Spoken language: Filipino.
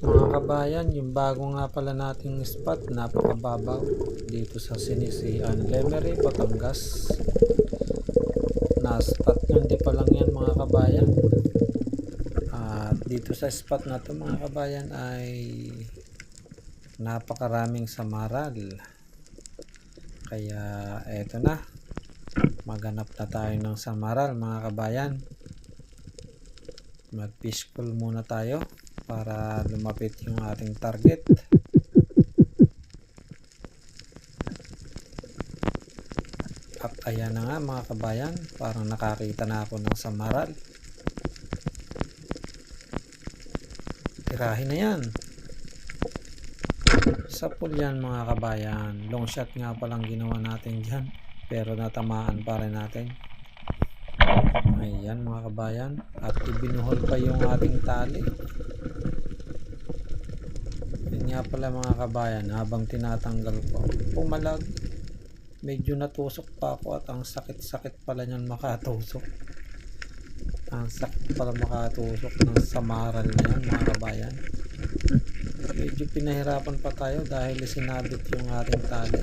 Mga kabayan, yung bago nga pala nating spot, napakababaw dito sa Sinisian, Lemery, Batangas. Na-spot nyo, hindi pa lang yan mga kabayan. At dito sa spot na to mga kabayan ay napakaraming samaral. Kaya eto na, maghanap na tayo ng samaral mga kabayan. Mag-fish call muna tayo para lumapit yung ating target. At ayan na nga mga kabayan, parang nakakita na ako ng samaral. Tirahin na yan. Sa pool yan mga kabayan. Long shot nga palang ginawa natin dyan. Pero natamaan pa rin natin. Ayan mga kabayan. At ibinuhol pa yung ating tali nga pala mga kabayan habang tinatanggal ko pumalag. Medyo natusok pa ako at ang sakit-sakit pala niyan makatusok. Ang sakit pala makatusok ng samaral niyan mga kabayan. Medyo pinahirapan pa tayo dahil sinabit yung ating tali.